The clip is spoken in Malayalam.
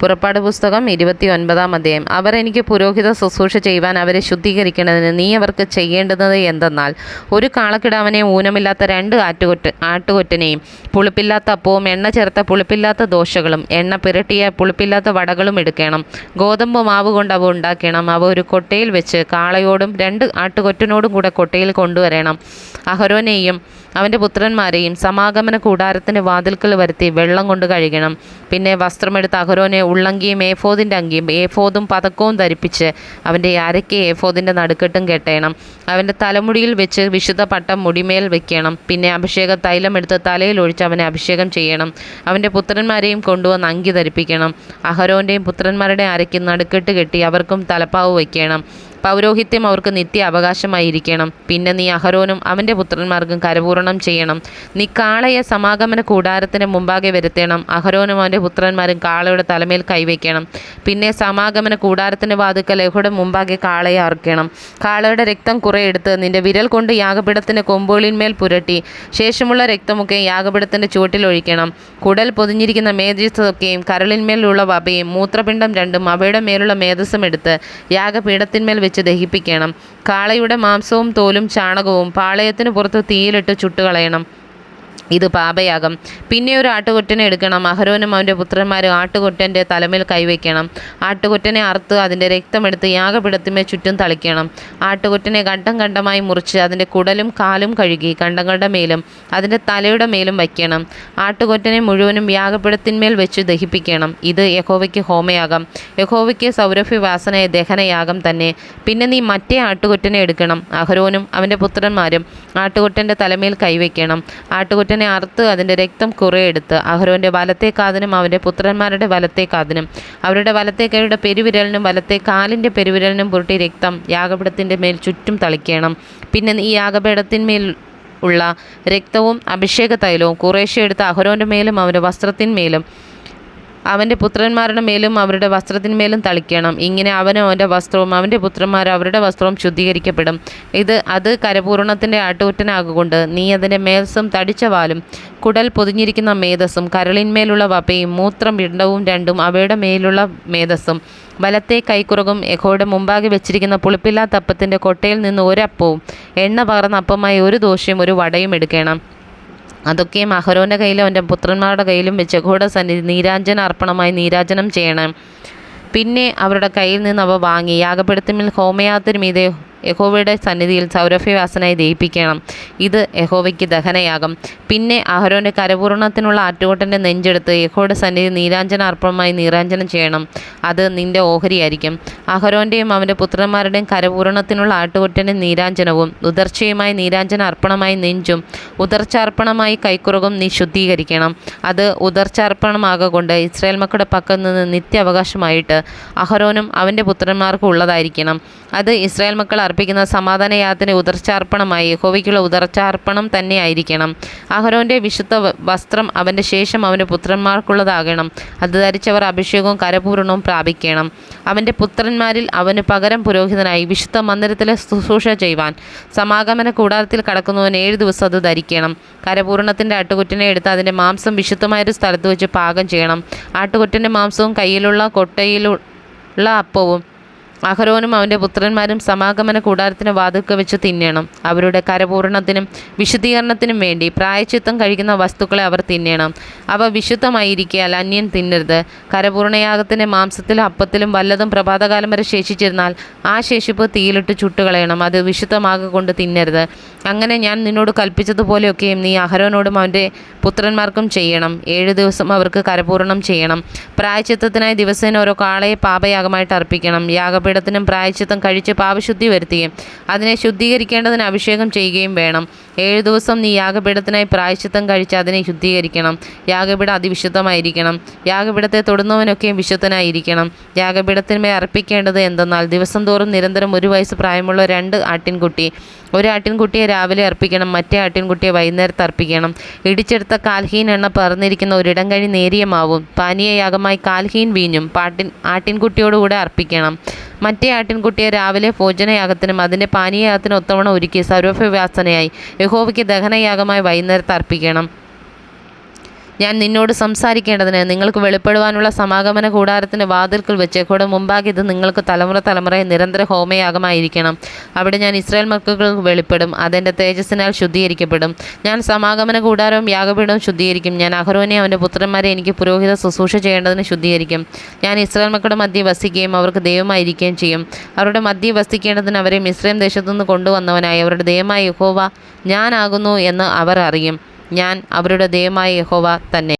പുറപ്പാട് പുസ്തകം ഇരുപത്തി ഒൻപതാം അധ്യായം. അവർ എനിക്ക് പുരോഹിത ശുശ്രൂഷ ചെയ്യുവാൻ അവരെ ശുദ്ധീകരിക്കുന്നതിന് നീ അവർക്ക് ചെയ്യേണ്ടുന്നത് എന്തെന്നാൽ ഒരു കാളക്കിടാവനെ ഊനമില്ലാത്ത രണ്ട് ആറ്റുകൊറ്റ് ആട്ടുകൊറ്റനെയും പുളിപ്പില്ലാത്ത അപ്പവും എണ്ണ ചേർത്ത പുളിപ്പില്ലാത്ത ദോശകളും എണ്ണ പുരട്ടിയ പുളിപ്പില്ലാത്ത വടകളും എടുക്കണം. ഗോതമ്പ് മാവ് കൊണ്ട് അവ ഉണ്ടാക്കണം. അവ ഒരു കൊട്ടയിൽ വെച്ച് കാളയോടും രണ്ട് ആട്ടുകൊറ്റനോടും കൂടെ കൊട്ടയിൽ കൊണ്ടുവരണം. അഹരോനെയും അവന്റെ പുത്രന്മാരെയും സമാഗമന കൂടാരത്തിന്റെ വാതിൽക്കൽ വരുത്തി വെള്ളം കൊണ്ട് കഴുകണം. പിന്നെ വസ്ത്രമെടുത്ത് അഹരോനെ ഉള്ളങ്കിയും ഏഫോദിന്റെ അങ്കിയും ഏഫോദും പതക്കവും ധരിപ്പിച്ച് അവന്റെ അരയ്ക്ക് ഏഫോദിന്റെ നടുക്കെട്ടും കെട്ടണം. അവന്റെ തലമുടിയിൽ വെച്ച് വിശുദ്ധ പട്ടം മുടിമേൽ വെക്കണം. പിന്നെ അഭിഷേക തൈലം എടുത്ത് തലയിൽ ഒഴിച്ച് അവനെ അഭിഷേകം ചെയ്യണം. അവന്റെ പുത്രന്മാരെയും കൊണ്ടുവന്ന് അങ്കി ധരിപ്പിക്കണം. അഹരോന്റെയും പുത്രന്മാരുടെയും അരയ്ക്ക് നടുക്കെട്ട് കെട്ടി അവർക്കും തലപ്പാവ് വയ്ക്കണം. പൗരോഹിത്യം അവർക്ക് നിത്യ അവകാശമായിരിക്കണം പിന്നെ നീ അഹരോനും അവന്റെ പുത്രന്മാർക്കും കരപൂരണം ചെയ്യണം. നീ കാളയെ സമാഗമന കൂടാരത്തിന് മുമ്പാകെ വരുത്തണം. അഹരോനും അവന്റെ പുത്രന്മാരും കാളയുടെ തലമേൽ കൈവയ്ക്കണം. പിന്നെ സമാഗമന കൂടാരത്തിന്റെ വാതുക്കൽ ലഹുടെ മുമ്പാകെ കാളയെ അറുക്കണം. കാളയുടെ രക്തം കുറെ എടുത്ത് നിന്റെ വിരൽ കൊണ്ട് യാഗപീഠത്തിന്റെ കൊമ്പുകളിന്മേൽ പുരട്ടി. ശേഷമുള്ള രക്തമൊക്കെ യാഗപീഠത്തിന്റെ ചുവട്ടിൽ ഒഴിക്കണം. കുടൽ പൊതിഞ്ഞിരിക്കുന്ന മേധസ്സൊക്കെയും കരളിന്മേലുള്ള വബയും മൂത്രപിണ്ഡം രണ്ടും അവയുടെ മേലുള്ള മേധസ്സും എടുത്ത് യാഗപീഠത്തിന്മേൽ വെച്ച് ദഹിപ്പിക്കണം. കാളയുടെ മാംസവും തോലും ചാണകവും പാളയത്തിന് പുറത്ത് തീയിലിട്ട് ചുട്ടുകളയണം. ഇത് പാപയാഗം. പിന്നെ ഒരു ആട്ടുകൊറ്റനെ എടുക്കണം. അഹരോനും അവന്റെ പുത്രന്മാരും ആട്ടുകൊറ്റന്റെ തലമേൽ കൈവയ്ക്കണം. ആട്ടുകൊറ്റനെ അറുത്ത് അതിന്റെ രക്തമെടുത്ത് യാഗപിടത്തിമേ ചുറ്റും തളിക്കണം. ആട്ടുകൊറ്റനെ ഘട്ടം ഘട്ടമായി മുറിച്ച് അതിന്റെ കുടലും കാലും കഴുകി കണ്ടങ്ങളുടെ മേലും അതിന്റെ തലയുടെ മേലും വയ്ക്കണം. ആട്ടുകൊറ്റനെ മുഴുവനും യാഗപിടത്തിന്മേൽ വെച്ച് ദഹിപ്പിക്കണം. ഇത് യഹോവയ്ക്ക് ഹോമയാഗം. യഹോവയ്ക്ക് സൗരഭ്യവാസനയെ ദഹനയാഗം തന്നെ. പിന്നെ നീ മറ്റേ ആട്ടുകൊറ്റനെ എടുക്കണം. അഹരോനും അവന്റെ പുത്രന്മാരും ആട്ടുകൊറ്റന്റെ തലമേൽ കൈവയ്ക്കണം. ആട്ടുകൊറ്റനെ അറുത്ത് അതിന്റെ രക്തം കുറേ എടുത്ത് അഹരോന്റെ വലത്തേ കാതിനും അവന്റെ പുത്രന്മാരുടെ വലത്തേ കാതിനും അവരുടെ വലത്തേ കൈയുടെ പെരുവിരലിനും വലത്തെ കാലിന്റെ പെരുവിരലിനും പുരട്ടി രക്തം യാഗപീഠത്തിന്റെ മേൽ ചുറ്റും തളിക്കണം. പിന്നെ ഈ യാഗപീഠത്തിന്മേൽ ഉള്ള രക്തവും അഭിഷേക തൈലവും കുറേശ്ശെ എടുത്ത് അഹരോന്റെ മേലും അവന്റെ വസ്ത്രത്തിന്മേലും അവന്റെ പുത്രന്മാരുടെ മേലും അവരുടെ വസ്ത്രത്തിന്മേലും തളിക്കണം. ഇങ്ങനെ അവനും അവന്റെ വസ്ത്രവും അവന്റെ പുത്രന്മാർ അവരുടെ വസ്ത്രവും ശുദ്ധീകരിക്കപ്പെടും. ഇത് അത് കരപൂർണത്തിന്റെ ആട്ടുകുറ്റനാകൊണ്ട് നീ അതിന്റെ മേൽസും തടിച്ച വാലും കുടൽ പൊതിഞ്ഞിരിക്കുന്ന മേധസ്സും കരളിന്മേലുള്ള വപയും മൂത്രം പിണ്ടവും രണ്ടും അവയുടെ മേലുള്ള മേധസ്സും. വലത്തെ കൈക്കുറകും യഹോയുടെ മുമ്പാകെ വെച്ചിരിക്കുന്ന പുളിപ്പില്ലാത്ത അപ്പത്തിന്റെ കൊട്ടയിൽ നിന്ന് ഒരപ്പവും എണ്ണ പകർന്ന അപ്പമായി ഒരു ദോശയും ഒരു വടയും എടുക്കണം. അതൊക്കെയും അഹരോന്റെ കയ്യിലും അവന്റെ പുത്രന്മാരുടെ കയ്യിലും വെച്ച് സന്നിധി നീരാഞ്ജന അർപ്പണമായി നീരാജനം ചെയ്യണം. പിന്നെ അവരുടെ കയ്യിൽ നിന്ന് അവ വാങ്ങി. യാഗപ്പെടുത്തുമ്പിൽ ഹോമയാഗത്തിന് മീതെ യഹോവയുടെ സന്നിധിയിൽ സൗരഭ്യവാസനായി ദഹിപ്പിക്കണം. ഇത് യഹോവയ്ക്ക് ദഹനയാകും പിന്നെ അഹരോന്റെ കരപൂർണത്തിനുള്ള ആറ്റുകൊട്ടന്റെ നെഞ്ചെടുത്ത് യഹോയുടെ സന്നിധി നീരാഞ്ജന അർപ്പണമായി നീരാഞ്ജനം ചെയ്യണം. അത് നിന്റെ ഓഹരിയായിരിക്കും. അഹരോന്റെയും അവന്റെ പുത്രന്മാരുടെയും കരപൂർണത്തിനുള്ള ആട്ടുകൊറ്റന്റെ നീരാഞ്ജനവും ഉദർച്ചയുമായി നീരാഞ്ജന അർപ്പണമായി നെഞ്ചും ഉദർച്ചാർപ്പണമായി കൈക്കുറകും നീ ശുദ്ധീകരിക്കണം. അത് ഉദർച്ചാർപ്പണമാകൊണ്ട് ഇസ്രായേൽ മക്കളുടെ പക്കൽ നിന്ന് നിത്യാവകാശമായിട്ട് അഹരോനും അവന്റെ പുത്രന്മാർക്കും ഉള്ളതായിരിക്കണം. അത് ഇസ്രായേൽ മക്കൾ അർപ്പിക്കുന്ന സമാധാന യാത്രയുടെ ഉദർച്ചാർപ്പണമായി. യഹോവയ്ക്കുള്ള ഉദർച്ചാർപ്പണം തന്നെ ആയിരിക്കണം അഹരോന്റെ വിശുദ്ധ വസ്ത്രം അവന്റെ ശേഷം അവന്റെ പുത്രന്മാർക്കുള്ളതാകണം. അത് ധരിച്ചവർ അഭിഷേകവും കരപൂരണവും പ്രാപിക്കണം. അവന്റെ പുത്രന്മാരിൽ അവന് പകരം പുരോഹിതനായി വിശുദ്ധ മന്ദിരത്തിലെ ശുശ്രൂഷ ചെയ്യുവാൻ. സമാഗമന കൂടാരത്തിൽ കടക്കുന്നവൻ ഏഴ് ദിവസം അത് ധരിക്കണം. കരപൂർണത്തിന്റെ ആട്ടുകുറ്റനെ എടുത്ത് അതിന്റെ മാംസം വിശുദ്ധമായൊരു സ്ഥലത്ത് വെച്ച് പാകം ചെയ്യണം. ആട്ടുകുറ്റന്റെ മാംസവും കയ്യിലുള്ള കൊട്ടയിലുള്ള അപ്പവും അഹരോനും അവന്റെ പുത്രന്മാരും സമാഗമന കൂടാരത്തിന് വാതുക്ക വെച്ച് തിന്നണം. അവരുടെ കരപൂരണത്തിനും വിശുദ്ധീകരണത്തിനും വേണ്ടി പ്രായച്ചിത്തം കഴിക്കുന്ന വസ്തുക്കളെ അവർ തിന്നണം. അവ വിശുദ്ധമായിരിക്കാൽ അന്യൻ തിന്നരുത്. കരപൂർണയാഗത്തിന്റെ മാംസത്തിലും അപ്പത്തിലും വല്ലതും പ്രഭാതകാലം വരെ ശേഷിച്ചിരുന്നാൽ ആ ശേഷിപ്പ് തീയിലിട്ട് ചുട്ടുകളയണം. അത് വിശുദ്ധമാകൊണ്ട് തിന്നരുത്. അങ്ങനെ ഞാൻ നിന്നോട് കൽപ്പിച്ചതുപോലെയൊക്കെയും നീ അഹരോനോടും അവന്റെ പുത്രന്മാർക്കും ചെയ്യണം. ഏഴ് ദിവസം അവർക്ക് കരപൂരണം ചെയ്യണം. പ്രായച്ചിത്തത്തിനായി ദിവസേന ഓരോ കാളയെ പാപയാഗമായിട്ട് അർപ്പിക്കണം. യാഗപീഠത്തിനും പ്രായച്ചിത്തം കഴിച്ച് പാപശുദ്ധി വരുത്തുകയും അതിനെ ശുദ്ധീകരിക്കേണ്ടതിന് അഭിഷേകം ചെയ്യുകയും വേണം. ഏഴ് ദിവസം നീ യാഗപീഠത്തിനായി പ്രായച്ചിത്തം കഴിച്ച് അതിനെ ശുദ്ധീകരിക്കണം. യാഗപീഠം അതിവിശുദ്ധമായിരിക്കണം. യാഗപീഠത്തെ തൊടുന്നവനൊക്കെയും വിശുദ്ധനായിരിക്കണം. യാഗപീഠത്തിന്മേൽ അർപ്പിക്കേണ്ടത് എന്തെന്നാൽ ദിവസം തോറും നിരന്തരം ഒരു വയസ്സ് പ്രായമുള്ള രണ്ട് ആട്ടിൻകുട്ടി. ഒരു ആട്ടിൻകുട്ടിയെ രാവിലെ അർപ്പിക്കണം മറ്റേ ആട്ടിൻകുട്ടിയെ വൈകുന്നേരത്ത് അർപ്പിക്കണം. ഇടിച്ചെടുത്ത കാൽഹീൻ എണ്ണ പറന്നിരിക്കുന്ന ഒരിടം കഴി നേരിയമാവും. പാനീയയാഗമായി കാൽഹീൻ വീഞ്ഞും പാട്ടിൻ ആട്ടിൻകുട്ടിയോടുകൂടെ അർപ്പിക്കണം. മറ്റേ ആട്ടിൻകുട്ടിയെ രാവിലെ ഭോജനയാഗത്തിനും അതിന്റെ പാനീയയാഗത്തിനും ഒത്തവണ ഒരുക്കി സർവഭ്യവാസനയായി യഹോവയ്ക്ക് ദഹനയാഗമായി വൈകുന്നേരത്ത് അർപ്പിക്കണം. ഞാൻ നിന്നോട് സംസാരിക്കേണ്ടതിന് നിങ്ങൾക്ക് വെളിപ്പെടുവാനുള്ള സമാഗമന കൂടാരത്തിന്റെ വാതിൽക്കൽ വെച്ച് കൂടെ മുമ്പാകെ ഇത് നിങ്ങൾക്ക് തലമുറ തലമുറയെ നിരന്തര ഹോമയാഗമായിരിക്കണം. അവിടെ ഞാൻ ഇസ്രായേൽ മക്കൾക്ക് വെളിപ്പെടും അതെന്റെ തേജസ്സിനാൽ ശുദ്ധീകരിക്കപ്പെടും. ഞാൻ സമാഗമന കൂടാരവും യാഗപീഠവും ശുദ്ധീകരിക്കും. ഞാൻ അഹ്റോനെ അവന്റെ പുത്രന്മാരെ എനിക്ക് പുരോഹിത ശുശ്രൂഷ ചെയ്യേണ്ടതിന് ശുദ്ധീകരിക്കും. ഞാൻ ഇസ്രായേൽ മക്കളുടെ മധ്യ വസിക്കുകയും അവർക്ക് ദൈവമായിരിക്കുകയും ചെയ്യും. അവരുടെ മധ്യ വസിക്കേണ്ടതിന് അവരെ മിസ്രൈം ദേശത്തുനിന്ന് കൊണ്ടുവന്നവനായി. അവരുടെ ദൈവമായ യഹോവ ഞാനാകുന്നു എന്ന് അവർ അറിയും. ഞാൻ അവരുടെ ദൈവമായ യഹോവ തന്നെ.